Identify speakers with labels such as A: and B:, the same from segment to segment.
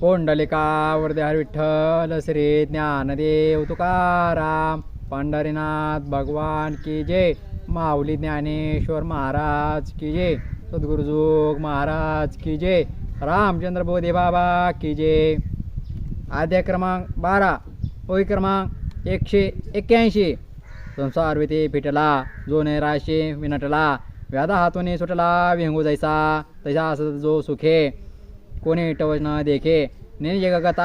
A: पोंडलिका हर विठ्ठल श्री ज्ञानदेव तुकाराम पंढरीनाथ भगवान की जय माऊली ज्ञानेश्वर महाराज की जय सद्गुरुजोग महाराज की जय रामचंद्र बोधे बाबा की जय. आद्य क्रमांक बारा ओळी क्रमांक एकशे एक्क्याऐंशी. संसार विते पिटला जो नैराशे विनटला व्याधा हातोने सुटला विहंगू जायचा तसा असत जो सुखे. कोणी टवच न देखे ने जगत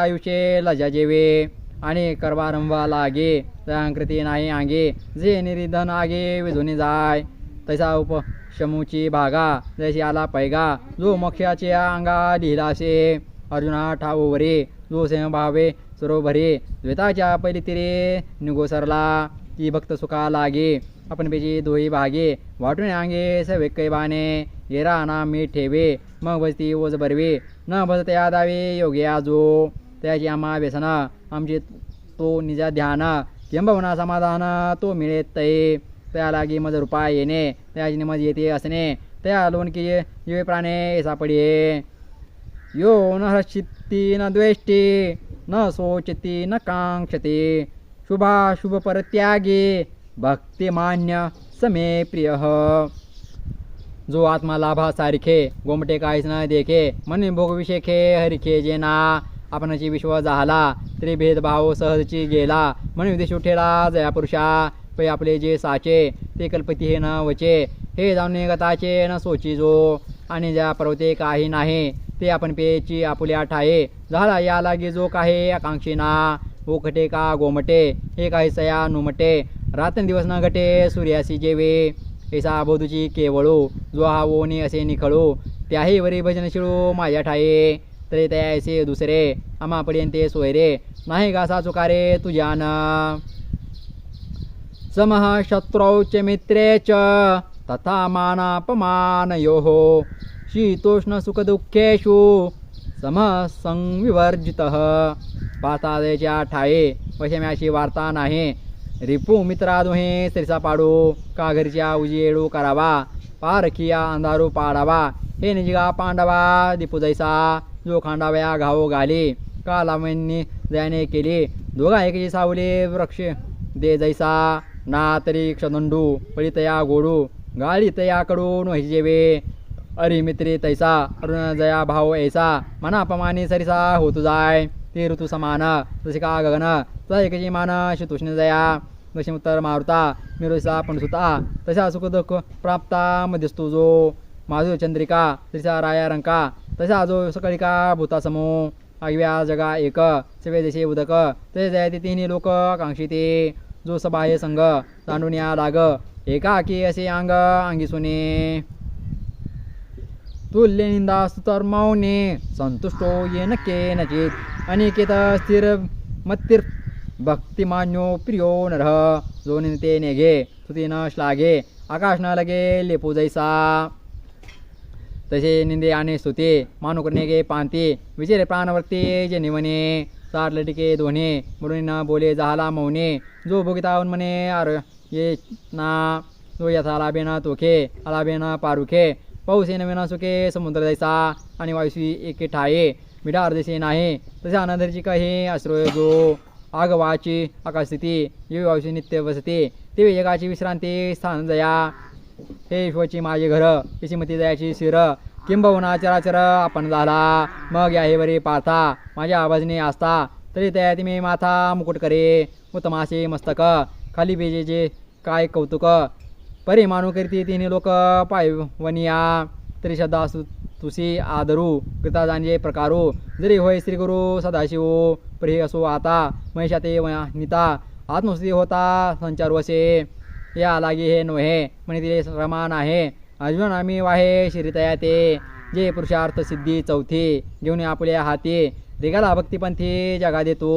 A: लजा जेवे. आणि करवारंवा लागे तयांकृती नाही आगे जे निरिधन आगे विझून जाय. तसा उपशमूची भागा जैसी आला पैगा जो मोक्षाचे अंगा लिहिलासे अर्जुना ठाऊवरे जो भावे सरोभरे द्वेताच्या पहिली तिरे निगोसरला ती भक्त सुखा लागे आपण पेची दोही भागे वाटून अंगे सवे बाणे येरा ना मी ठेवे मग भजती ओझ बरवे न बस या दावे योगे आजो. त्याची आम्हा व्यसन आमचे तो निजा ध्यान. किंबहुना समाधान तो मिळेत तये. त्या लागी मज रूपा येणे त्याची निमज येते असणे. त्या लोणकी ये प्राणे सापडिये यो न हर्षिती न द्वेष्टी न सोचती न कांक्षते. शुभाशुभ परत्यागे भक्तिमान्य समे प्रिय. जो आत्मा लाभा सारखे गोमटे काहीच न देखे. म्हणे भोग हरखे हरिखे जेना. आपणाची विश्व झाला तरी भेदभाव सहजची गेला. म्हणून विदेश उठेला जया पुरुषा. पै आपले जे साचे ते कल्पती हे न वचे. हे जाऊन गताचे न सोची जो. आणि ज्या पर्वते काही नाही ते आपण पेची आपुल्या ठाये. झाला या लागे जो काही आकांक्षीना ओखटे का गोमटे हे काही सया नुमटे. रात्रंदिवस न घटे सूर्यासी जेवे. ऐसा बोधूची केवळो जो हा ओने असे निखळो त्याही वरी भजन शिळो माझ्या ठाये. तरी त्या ऐसे दुसरे आम्हापर्यंत सोयरे नाही गासा चुकारे तुझ्यान. समः शत्रौ च मित्रे च तथा मानापमानयोः. शीतोष्णसुखदुःखेषु समह संविवर्जितः. पाताळेच्या ठाये वशम्याशी वार्ता नाही. रिपू मित्रा दुहे सरिसा पाडू काघरच्या उजेडू करावा पारखिया अंधारू पाडावा हे निजगा पांडवा दिपू जैसा जो खांडाव्या घावो घाली का जयाने केली दोघा एकजी सावली वृक्ष दे जैसा ना तरी क्षदंडू पळितया गोडू गाळी तयाकडून जेवे अरे मित्री तैसा अरुण जया भाव ऐसा मनापमानी सरिसा होत जाय ते ऋतू समान का गगन तसा एकची मान शितुष्ण जया जशी उत्तर मारुता मिरोसा पणसुता तशा सुख दुःख प्राप्ता मध्यस्तू जो माधुर चंद्रिका तसा राया रंका तशा जो सकळिका भूतासमो आगव्या जगा एक सवे देशे उदक तसे जया ते तिन्ही लोक कांक्षिते जो सबाहे संघ तांडून या लाग एकाकी असे अंग अंगी सुने. तुल्य निंदा सुतर मौने संतुष्टो येन केनचित अनिकेत स्थिर मत्तिर भक्तिमान्यो प्रियो नरः। जो निंते नेघे तुती न श्लाघे आकाश न लगे लेपू जैसा तसे निंदे आणि स्तुते मानुकरणे गे पांती विचारे प्राणवर्ती जे निवने साठ लटिके धोने म्हणून न बोले झाला मौने। जो भोगितावून म्हणे अर ये ना जो यथा लाभेना तोखे अलाभेन पारुखे। पाऊस येणं विना सुखे समुद्र जायचा आणि वायुसी एके ठाये मिठा अर्धसेन नाही तसे आनंदाची काही आश्रय जो आगवाची आकाशस्थिती ये वायुसी नित्य वसते ते जगाची विश्रांती स्थान जया. हे विश्वाची माझे घर यशीमती दयाची शिर. किंबहुना चराचर आपण झाला. मग या हे बरे माझ्या आवाजने असता तरी त्या मी माथा मुकुट करे. उत्तमासे मस्तक. खाली बेजेचे काय कौतुक. परी मानू करीती तिन्ही लोक पायवनिया तरी श्रद्धा सु तुसी आदरू कृता जाणजे प्रकारो जरी होय श्री गुरु सदाशिव प्रिय असो आता महिषा ते निता आत्मस्तुती होता संचार वसे या लागे हे नोहे म्हणे तिले रमान आहे अजून आम्ही वाहे श्रीतया ते जे पुरुषार्थ सिद्धी चौथी घेऊन आपल्या हाती रिगाला भक्तिपंथी जगा देतो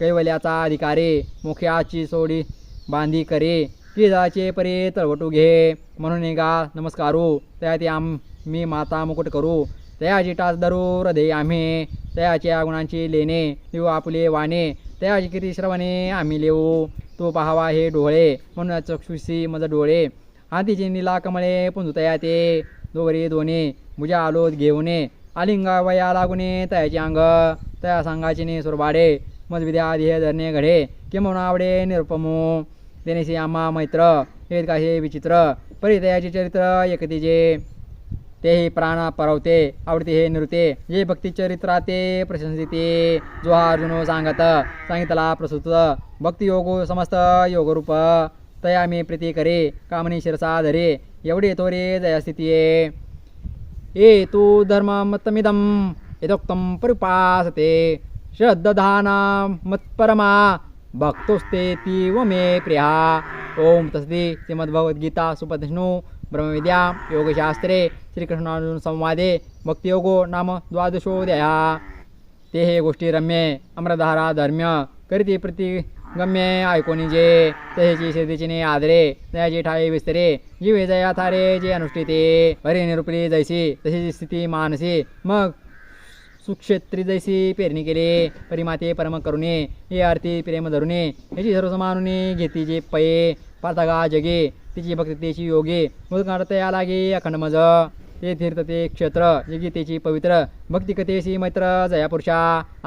A: कैवल्याचा अधिकारी मुख्याची सोडी बांधी करे की परे तळवटू घे. म्हणून गा नमस्कारू. त्या ते आम मी माता मुकुट करू. तयाची टाच धरू हृदय आम्ही. तयाच्या गुणांची लेणे लिहू आपले वाणे. तयाची किती श्रवणे आम्ही लिहू तो पाहावा हे डोळे. म्हणून चक्षुषी मज डोळे. हातीचे निला कमळे पुंजुतया ते दोवरी दोन्ही भुजा आलोत घेऊने. आलिंगा वया लागुने तयाचे अंग. तया सांगायचे ने सुरबाडे. मजविद्या ध्येय धरणे घडे. किंवा आवडे निरुपमो. देणेशी आम्हा मैत्र हे काही विचित्र परिदयाचे चरित्र एकतीचे तेही प्राण परवते आवडते हे नृत्ये. जे भक्ती चरित्राते प्रशंसिते. जो हा अर्जुनो सांगत सांगितला प्रसूत भक्तियोग समस्त योगरूप. तया मी प्रीती करे कामनी शिरसा धरे एवढे तोरे जयस्थितीये. ए तू धर्ममतमिदं यथोक्तं परिपासते. श्रद्दधाना मत्परमा भक्तोस्तेतीव मे प्रिया। ओम तस्दी श्रीमद्भगवद्गीता सुपतिष्णु ब्रह्मविद्या योगशास्त्रे श्रीकृष्णार्जुन संवादे भक्तियोगो नाम द्वादशोदया ते हे गोष्टी रम्ये अमरधारा धर्म्य करीती प्रतिगम्ये ऐकोनी जे तहेची श्रद्धेचिने आदरे दयाची ठाई विस्तरे जीवे जया थारे जे अनुष्ठिते। हरे निरुपली जैसी तशी स्थिती मानसी मग सुक्षेत्री जैसी पेरणी केले परिमाते परम करुणे हे आरती प्रेम धरुणे याची सर्व समानुने घेती जे पये पातागा जगे तिची भक्ती तेची योगे मुदकांडतया लागे अखंड मज. ते तीर्थ ते क्षेत्र जे गीतेची पवित्र भक्ती कथेशी मैत्र जया पुरुषा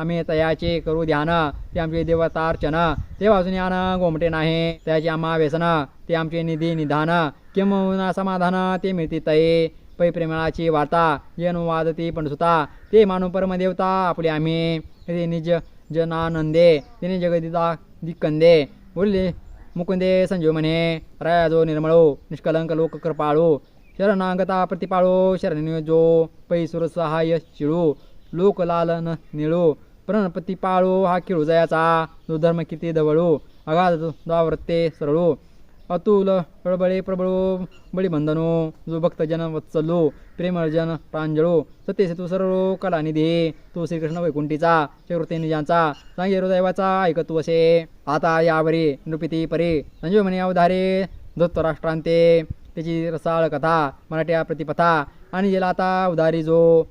A: आम्ही तयाचे करू ध्यान ते आमचे देवतार्चन ते वाजून यान गोमटे नाही त्याचे आम्हा व्यसन ते आमचे निधी निधान किंवा समाधान ते मिळते तये. पै प्रेमाची वार्ता जे अनुवादती पंडसुता ते मानू परमदेवता आपले आम्ही. ते निज जनानंदे तिने जगदिता दिक्कंदे. बोलले मुकुंदे संजीव म्हणे रायाजो निर्मळो निष्कलंक लोक कृपाळो. शरणांगता प्रतिपाळो शरण जो पै सुरसहाय्य चिळू. लोकलालन निळू निळो प्रणपती हा खेळू जयाचा. जो धर्म किती दवळू अगाध द्वावृत्ते सरळू. अतुल प्रबळे प्रबळो बळीबंधनो जो भक्तजन वत्सलो प्रेमर्जन प्रांजळो सत्य तू सर्व कलानिधी तू श्रीकृष्ण वैकुंठीचा चक्रवर्ती सांगे हृदयवाचा ऐकतू असे. आता यावरी नृपिती परी संजीव म्हणे अवधारे धृतराष्ट्रांते त्याची रसाळ कथा मराठ्या प्रतिपथा आणि गेला आता उदारी जो.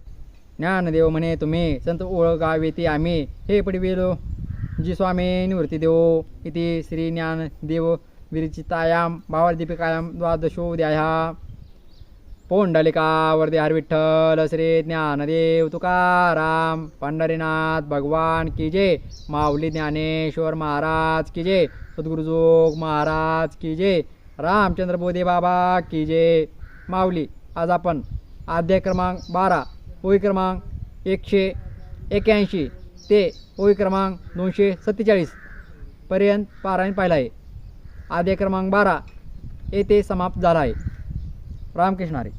A: ज्ञानदेव म्हणे तुम्ही संत ओळगावे ती आम्ही हे पडिवेलो जी स्वामी निवृत्ती देव. इति श्री ज्ञानदेव विरचितायां भावादीपिकायां द्वादशोऽध्यायः। पोंडलिका वरदे हर विठ्ठल श्री ज्ञानदेव तुकाराम। पंढरीनाथ भगवान की जय। माऊली ज्ञानेश्वर महाराज की जय। सद्गुरुजोग महाराज की जय। रामचंद्र बोधे बाबा की जय। माऊली आज आपण अध्याय क्रमांक बारा ओळी क्रमांक एकशे एक्याऐंशी ते ओळी क्रमांक दोनशे सत्तेचाळीस पर्यंत पारायण पाहिला आहे. अध्याय क्रमांक बारा. येथे समाप्त झाला आहे. रामकृष्ण हरी.